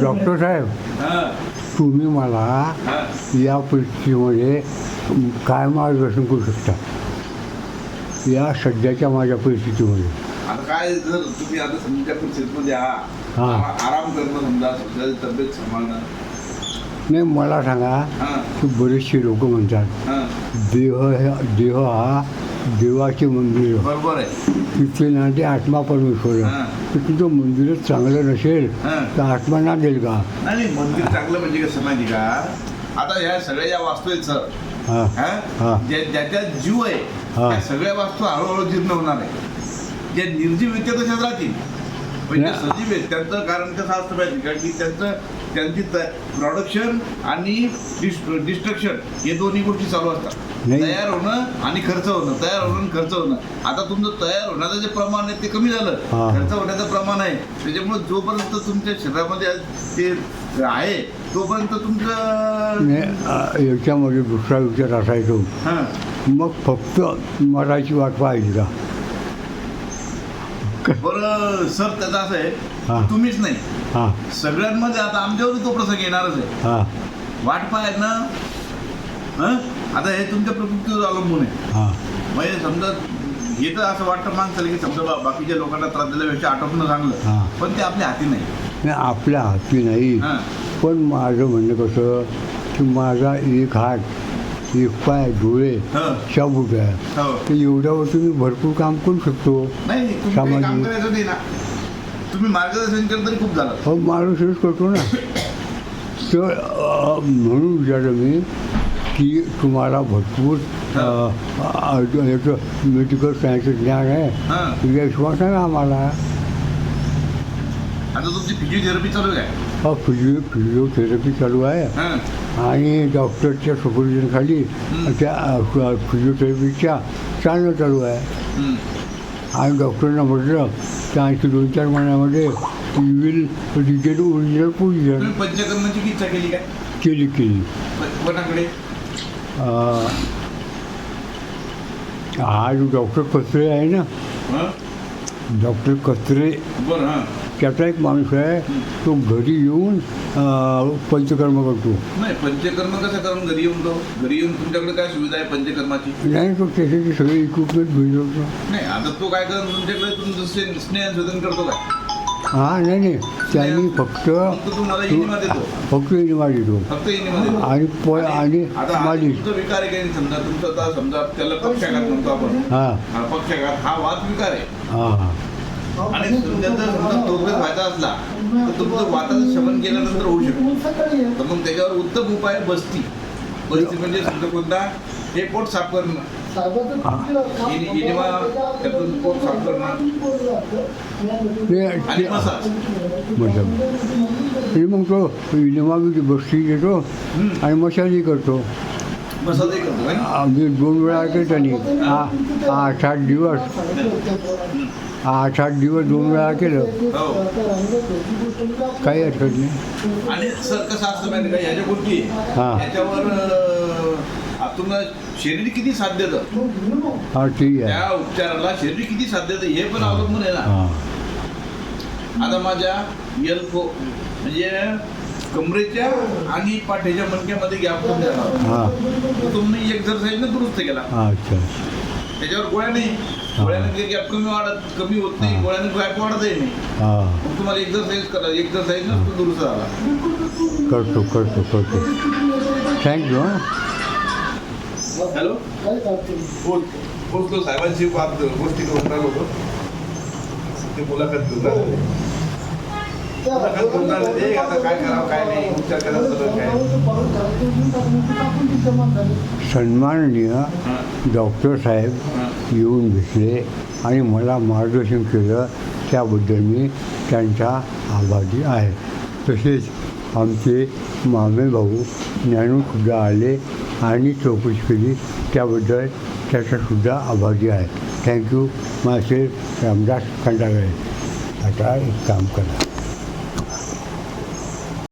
Doctor साहेब तुम्ही मला. या परिस्थितीमध्ये काय मार्गदर्शन करू शकता या सध्याच्या माझ्या परिस्थितीमध्ये आता काय जर तुम्ही आता समजा परिस्थितीमध्ये आहात. आ- आराम करणं समजा स्वतःची तब्येत सांभाळणं नाही मला सांगा की बरेचसे लोक म्हणतात. देह हे देह हा देवाचे मंदिर बरोबर आहे तिथे ना ते आत्मा परमेश्वर हा. तर तुझं मंदिरच चांगलं नसेल हा. तर आत्मा ना देईल का नाही नाही, मंदिर चांगलं म्हणजे कसं माहिती का आता ह्या सगळ्या ज्या वास्तू आहेत सर हां हा? हा. ज्या ज्याच्या जीव आहे हा. त्या सगळ्या वास्तू हळूहळू जीर्ण होणार आहे जे निर्जीव आहेत ते तशाच राहतील पण जे नाही. सजीव आहेत त्यांचं कारण कसं असतं माहिती का की त्यांचं त्यांची प्रोडक्शन आणि डिस्ट्रक्शन हे दोन्ही गोष्टी चालू असतात. तयार होणं आणि खर्च होणं. तयार होणं आणि खर्च होणं. आता तुमचं तयार होण्याचं जे प्रमाण आहे ते कमी झालं. खर्च होण्याचं प्रमाण आहे. त्याच्यामुळे जोपर्यंत तुमच्या शरीरामध्ये ते आहे तोपर्यंत तुमचं याच्यामध्ये दुसरा विचार असायचो हां. मग फक्त मराठी वाट पाहिजे का बरं सर त्याचं असं. आहे. तुम्हीच नाही. सगळ्यांमध्ये आता आमच्यावर तो प्रसंग येणारच आहे. हां. वाट पाय ना? हं? आता हे तुमच्या प्रकृतीवर अवलंबून आहे. हां. म्हणजे समजा हे तर असं वाटतं माणसाला की समजा बा- बाकीच्या लोकांना त्रास दिल्यापेक्षा आटोपणं. चांगलं. पण ते आपल्या हाती नाही. नाही आपल्या हाती नाही. पण माझं म्हणणं कसं की माझा एक हात एक पाय डोळे हं. शाबूट आहे. हो. तर एवढ्यावरती मी भरपूर काम करू शकतो. सामाजिक- तुम्ही मार्गदर्शन केलं तरी खूप झालं. हो माणूसच करतो ना. तर म्हणून विचारलं मी की तुम्हाला भरपूर याचं मेडिकल सायन्सचं ज्ञान आहे. हां. या विश्वास आहे आम्हाला? आता तुमची फिजिओथेरपी चालू आहे हा फिजिओ फिजिओथेरपी चालू आहे. आणि डॉक्टरच्या सुपरविजनखाली. त्या फिजिओथेरपीच्या चालणं चालू आहे. हं. आणि डॉक्टरनं म्हटलं आणखी दोन चार महिन्यामध्ये you will regain original position तुम्ही पंचकर्माची इच्छा केली काय? केली केली. प- कोणाकडे? अ, हा जो डॉक्टर कचरे आहे ना? डॉक्टर कचरे बरं हां. त्याचा एक माणूस आहे तो घरी येऊन पंचकर्म करतो. नाही पंचकर्म कसं करून घरी येऊन तो घरी येऊन तुमच्याकडे काय सुविधा आहे पंचकर्माची? नाही तो त्याच्याचे सगळे इक्विपमेंट भिजवतो नाही आता तो काय करतो तुमच्याकडे? तुमचं स्ने- स्नेहशोधन करतो काय? हां नाही नाही. त्यांनी फक्त फक्त इनिमा देतो. आणि पोय आणि मालिश समजा तुमचा समजा त्याला पक्षाघात म्हणतो आपण. हां पक्षाघात हा वाद विकार आहे. हां हां. आणि तुमच्या जर समजा तोफेत व्हायचा असला तर तुमचं वाताचं शमन केल्यानंतर होऊ शकतं. तर मग त्याच्यावर उत्तम उपाय बस्ती. बस्ती म्हणजे समजा कोणता? हे पोट साफ करणं. इनि- इनिमा त्यातून पोट साफ करणं. आणि मसाज. मग तो इनिमा बस्ती हम्म. आणि मसाजही करतो. मसाजही करतो काय आम्ही दोन वेळा केलं त्यांनी. आ- आठ आठ दिवस. आठ आठ दिवस दोन वेळा केलं हो. काही हरकत नाही. आणि सर कसं असतं माहिती का? ह्याच्या गोष्टी हा. त्याच्यावर अं, तुम्हाला शरीर किती साथ देतं हा ठीक आहे. त्या उपचाराला शरीर किती साथ देतं हे पण अवलंबून आहे ना. हां. आता माझ्या एल्को म्हणजे कमरेच्या आणि पाठीच्या मणक्यामध्ये गॅप झाला हां. तो तुम्ही एक्झरसाईजने दुरुस्त केला. अच्छा त्याच्यावर गोळ्या नाही. गोळ्याने गॅप कमी वाढत कमी होत नाही. हा. गोळ्याने गॅप वाढतही नाही. हां. मग तुम्हाला एक्झरसाईज करा एक्झरसाईजनं तो दुरुस्त झाला. करतो करतो करतो. थँक्यू हॅलो बोल बोलतो साहेबांशी बात गोष्टी करून राहिलो होतो. ते मुलाखत घेऊन राहिले. सन्माननीय डॉक्टर साहेब येऊन भेटले आणि मला मार्गदर्शन केलं. त्याबद्दल मी त्यांचा आभारी आहे. तसेच आमचे मामे भाऊ ज्ञानूसुद्धा आले आणि चौकशी केली. त्याबद्दल त्याचासुद्धा आभारी आहे. थँक्यू मासे रामदास खंडागळे. आता एक काम करा.